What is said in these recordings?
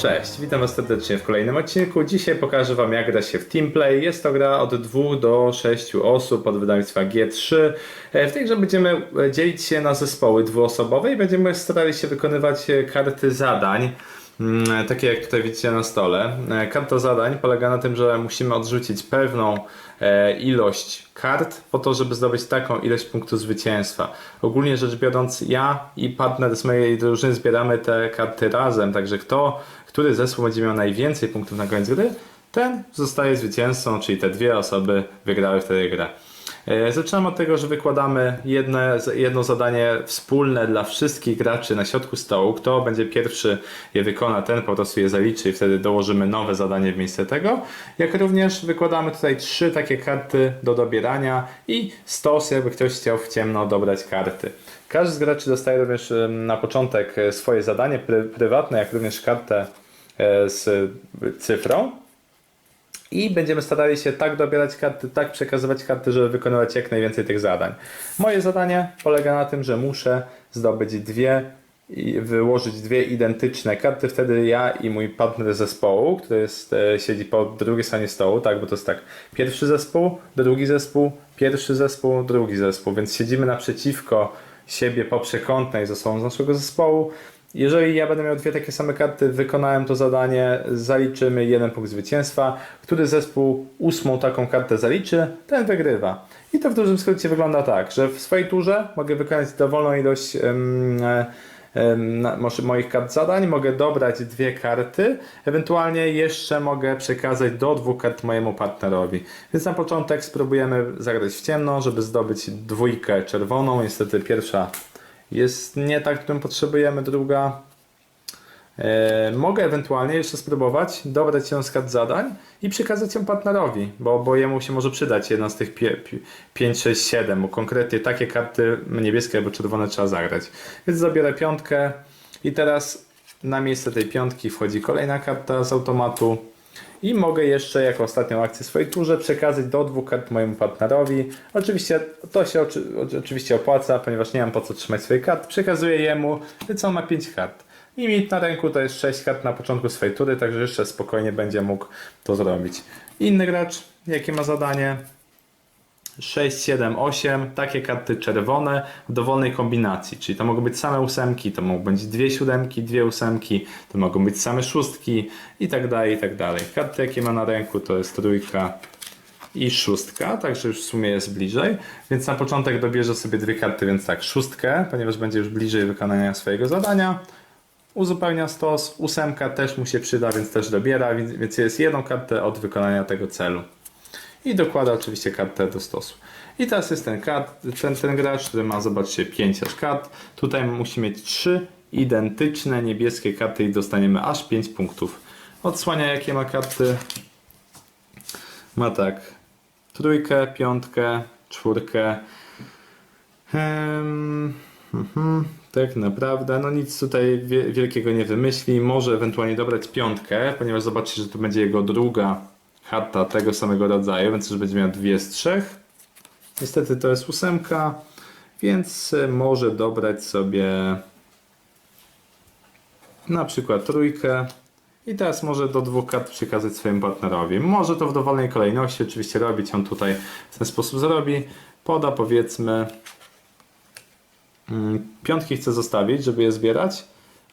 Cześć, witam Was serdecznie w kolejnym odcinku. Dzisiaj pokażę Wam jak gra się w Teamplay. Jest to gra od 2 do 6 osób od wydawnictwa G3. E, W tej grze będziemy e, dzielić się na zespoły dwuosobowe i będziemy starali się wykonywać e, karty zadań. Mm, Takie jak tutaj widzicie na stole. E, Karta zadań polega na tym, że musimy odrzucić pewną e, ilość kart po to, żeby zdobyć taką ilość punktów zwycięstwa. Ogólnie rzecz biorąc, ja i partner z mojej drużyny zbieramy te karty razem, także kto, który zespół będzie miał najwięcej punktów na koniec gry, ten zostaje zwycięzcą, czyli te dwie osoby wygrały wtedy grę. E, Zaczynamy od tego, że wykładamy jedne, jedno zadanie wspólne dla wszystkich graczy na środku stołu. Kto będzie pierwszy je wykona, ten po prostu je zaliczy i wtedy dołożymy nowe zadanie w miejsce tego. Jak również wykładamy tutaj trzy takie karty do dobierania i stos, jakby ktoś chciał w ciemno dobrać karty. Każdy z graczy dostaje również na początek e, swoje zadanie pry, prywatne, jak również kartę e, z cyfrą. I będziemy starali się tak dobierać karty, tak przekazywać karty, żeby wykonywać jak najwięcej tych zadań. Moje zadanie polega na tym, że muszę zdobyć dwie i wyłożyć dwie identyczne karty. Wtedy ja i mój partner zespołu, który jest, e, siedzi po drugiej stronie stołu, tak, bo to jest tak, pierwszy zespół, drugi zespół, pierwszy zespół, drugi zespół, więc siedzimy naprzeciwko siebie po przekątnej ze sobą z naszego zespołu. Jeżeli ja będę miał dwie takie same karty, wykonałem to zadanie, zaliczymy jeden punkt zwycięstwa. Który zespół ósmą taką kartę zaliczy, ten wygrywa. I to w dużym skrócie wygląda tak, że w swojej turze mogę wykonać dowolną ilość na- może moich kart zadań, mogę dobrać dwie karty, ewentualnie jeszcze mogę przekazać do dwóch kart mojemu partnerowi. Więc na początek spróbujemy zagrać w ciemno, żeby zdobyć dwójkę czerwoną. Niestety pierwsza jest nie tak, którą potrzebujemy, druga. E, mogę ewentualnie jeszcze spróbować dobrać ją z kart zadań i przekazać ją partnerowi, bo, bo jemu się może przydać jedna z tych 5, 6, 7, bo konkretnie takie karty niebieskie albo czerwone trzeba zagrać. Więc zabiorę piątkę i teraz na miejsce tej piątki wchodzi kolejna karta z automatu. I mogę jeszcze jako ostatnią akcję swojej turze przekazać do dwóch kart mojemu partnerowi. Oczywiście to się oczy, oczy- oczywiście opłaca, ponieważ nie mam po co trzymać swoich kart. Przekazuję jemu, więc on ma 5 kart. Limit na ręku to jest 6 kart na początku swojej tury, także jeszcze spokojnie będzie mógł to zrobić. Inny gracz, jakie ma zadanie? 6, 7, 8, takie karty czerwone w dowolnej kombinacji, czyli to mogą być same ósemki, to mogą być dwie siódemki, dwie ósemki, to mogą być same szóstki i tak dalej, i tak dalej. Karty jakie ma na ręku to jest trójka i szóstka, także już w sumie jest bliżej, więc na początek dobierze sobie dwie karty, więc tak, szóstkę, ponieważ będzie już bliżej wykonania swojego zadania, uzupełnia stos, ósemka też mu się przyda, więc też dobiera, więc jest jedną kartę od wykonania tego celu i dokłada oczywiście kartę do stosu. I teraz jest ten, kart, ten, ten gracz, który ma, zobaczcie, 5 aż kart. Tutaj musi mieć 3 identyczne niebieskie karty i dostaniemy aż 5 punktów. Odsłania jakie ma karty. Ma tak, trójkę, piątkę, czwórkę. Mhm, tak naprawdę, no nic tutaj wie, wielkiego nie wymyśli. Może ewentualnie dobrać piątkę, ponieważ zobaczcie, że tu będzie jego druga karta tego samego rodzaju, więc już będzie miał dwie z trzech. Niestety to jest ósemka, więc e, może dobrać sobie na przykład trójkę i teraz może do dwóch kart przekazać swojemu partnerowi. Może to w dowolnej kolejności oczywiście robić, on tutaj w ten sposób zrobi. Poda powiedzmy mm, piątki chce zostawić, żeby je zbierać,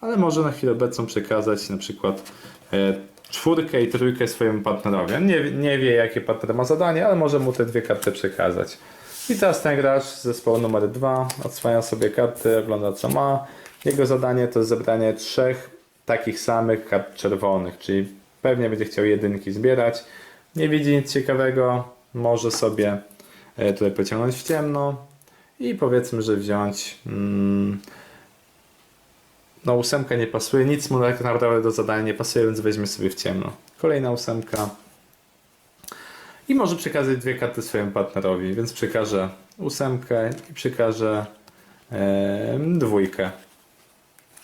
ale może na chwilę obecną przekazać na przykład e, czwórkę i trójkę swojemu partnerowi. On nie, nie wie, jakie partner ma zadanie, ale może mu te dwie karty przekazać. I teraz ten gracz z zespołu numer 2 odsłania sobie karty, ogląda co ma. Jego zadanie to zebranie trzech takich samych kart czerwonych, czyli pewnie będzie chciał jedynki zbierać. Nie widzi nic ciekawego, może sobie e, tutaj pociągnąć w ciemno i powiedzmy, że wziąć mm, no ósemka nie pasuje, nic mu tak naprawdę do zadania nie pasuje, więc weźmie sobie w ciemno. Kolejna ósemka. I może przekazać dwie karty swojemu partnerowi, więc przekaże ósemkę i przekaże em, dwójkę.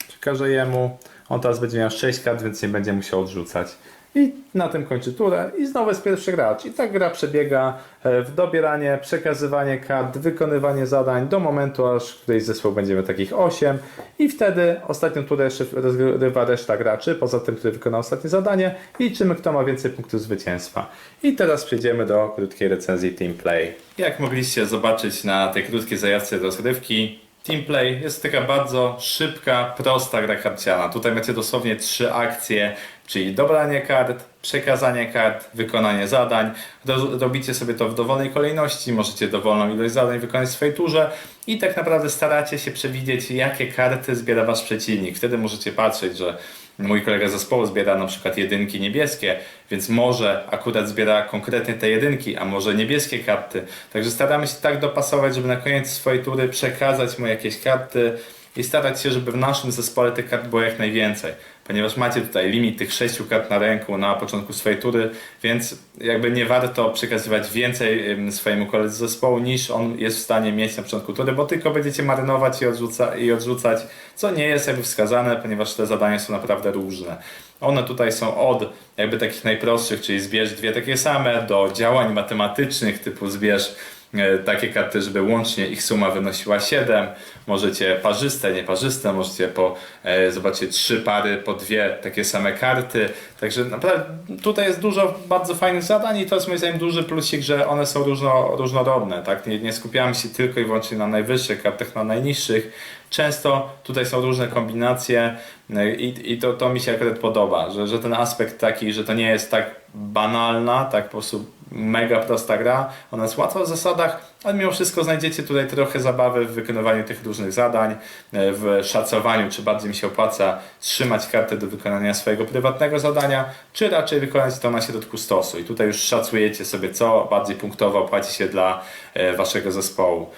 Przekaże jemu. On teraz będzie miał 6 kart, więc nie będzie musiał odrzucać. I na tym kończy turę i znowu jest pierwszy gracz. I tak gra przebiega e, w dobieranie, przekazywanie kart, wykonywanie zadań do momentu, aż któryś zespół będzie miał takich 8 i wtedy ostatnią turę jeszcze rozgrywa reszta graczy, poza tym, który wykonał ostatnie zadanie i liczymy, kto ma więcej punktów zwycięstwa. I teraz przejdziemy do krótkiej recenzji Team Play. Jak mogliście zobaczyć na tej krótkiej zajawce rozgrywki, Teamplay jest taka bardzo szybka, prosta gra karciana. Tutaj macie dosłownie trzy akcje, czyli dobranie kart, przekazanie kart, wykonanie zadań. Ro- Robicie sobie to w dowolnej kolejności, możecie dowolną ilość zadań wykonać w swojej turze i tak naprawdę staracie się przewidzieć, jakie karty zbiera wasz przeciwnik. Wtedy możecie patrzeć, że mój kolega zespołu zbiera na przykład jedynki niebieskie, więc może akurat zbiera konkretnie te jedynki, a może niebieskie karty. Także staramy się tak dopasować, żeby na koniec swojej tury przekazać mu jakieś karty i starać się, żeby w naszym zespole tych kart było jak najwięcej. Ponieważ macie tutaj limit tych sześciu kart na ręku na początku swojej tury, więc jakby nie warto przekazywać więcej swojemu koledze z zespołu niż on jest w stanie mieć na początku tury, bo tylko będziecie marynować i, odrzuca, i odrzucać, co nie jest jakby wskazane, ponieważ te zadania są naprawdę różne. One tutaj są od jakby takich najprostszych, czyli zbierz dwie takie same, do działań matematycznych typu zbierz takie karty, żeby łącznie ich suma wynosiła 7. Możecie parzyste, nieparzyste, możecie po, e, zobaczcie, trzy pary po dwie takie same karty. Także naprawdę tutaj jest dużo bardzo fajnych zadań i to jest moim zdaniem duży plusik, że one są różno, różnorodne. Tak? Nie, nie skupiamy się tylko i wyłącznie na najwyższych kartach, na najniższych. Często tutaj są różne kombinacje e, i, i to, to mi się akurat podoba, że, że ten aspekt taki, że to nie jest tak banalna, tak po prostu mega prosta gra, ona jest łatwa w zasadach, ale mimo wszystko znajdziecie tutaj trochę zabawy w wykonywaniu tych różnych zadań, e, w szacowaniu, czy bardziej mi się opłaca trzymać kartę do wykonania swojego prywatnego zadania, czy raczej wykonać to na środku stosu. I tutaj już szacujecie sobie, co bardziej punktowo opłaci się dla e, waszego zespołu.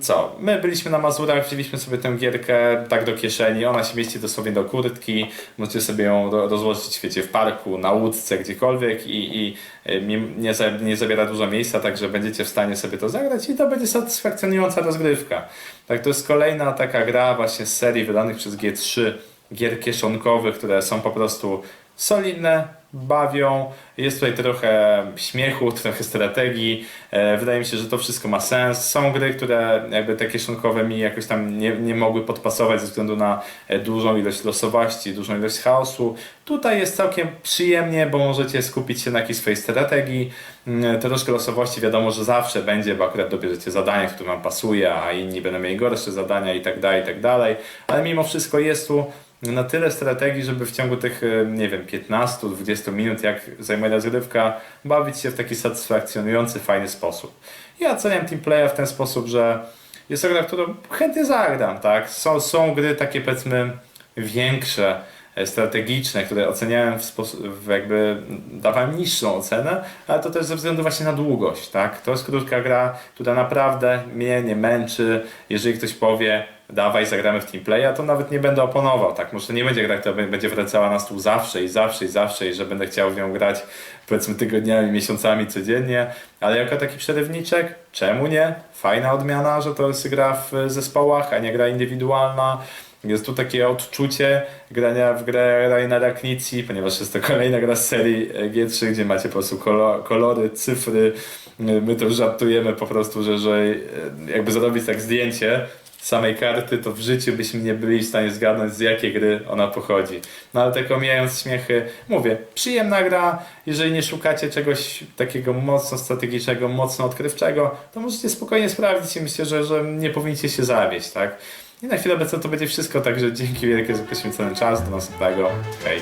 Co? My byliśmy na Mazurach, wzięliśmy sobie tę gierkę tak do kieszeni. Ona się mieści dosłownie do kurtki. Możecie sobie ją ro- rozłożyć wiecie, w parku, na łódce, gdziekolwiek i, i e, nie, za, nie zabiera dużo miejsca, także będziecie w stanie sobie to zagrać i to będzie satysfakcjonująca rozgrywka. Tak, to jest kolejna taka gra właśnie z serii wydanych przez G3 gier kieszonkowych, które są po prostu solidne, bawią. Jest tutaj trochę śmiechu, trochę strategii. E, Wydaje mi się, że to wszystko ma sens. Są gry, które jakby te kieszonkowe mi jakoś tam nie, nie mogły podpasować ze względu na e, dużą ilość losowości, dużą ilość chaosu. Tutaj jest całkiem przyjemnie, bo możecie skupić się na jakiejś swojej strategii. Mm, Troszkę losowości wiadomo, że zawsze będzie, bo akurat dobierzecie zadanie, które wam pasuje, a inni będą mieli gorsze zadania i tak dalej, i tak dalej. Ale mimo wszystko jest tu na tyle strategii, żeby w ciągu tych, e, nie wiem, 15-20 minut, jak zajmuje rozgrywka, bawić się w taki satysfakcjonujący, fajny sposób. Ja oceniam Team Playa w ten sposób, że jest to gra, którą chętnie zagram, tak? Są, są gry takie, powiedzmy, większe, e, strategiczne, które oceniałem w sposób, jakby dawałem niższą ocenę, ale to też ze względu właśnie na długość, tak? To jest krótka gra, która naprawdę mnie nie męczy. Jeżeli ktoś powie, dawaj, zagramy w teamplaya, to nawet nie będę oponował, tak? Może nie będzie gra, która będzie wracała na stół zawsze i zawsze i zawsze i że będę chciał w nią grać powiedzmy tygodniami, miesiącami, codziennie, ale jako taki przerywniczek, czemu nie? Fajna odmiana, że to jest gra w zespołach, a nie gra indywidualna. Jest tu takie odczucie grania w grę Rainera Knizzi, ponieważ jest to kolejna gra z serii G3, gdzie macie po prostu kolo- kolory, cyfry. My to żartujemy po prostu, że, że jakby zrobić tak zdjęcie samej karty, to w życiu byśmy nie byli w stanie zgadnąć z jakiej gry ona pochodzi. No ale tak omijając śmiechy, mówię, przyjemna gra, jeżeli nie szukacie czegoś takiego mocno strategicznego, mocno odkrywczego, to możecie spokojnie sprawdzić i myślę, że, że nie powinniście się zawieść, tak? I na chwilę obecną to będzie wszystko, także dzięki wielkie za poświęcony czas, do następnego, hej!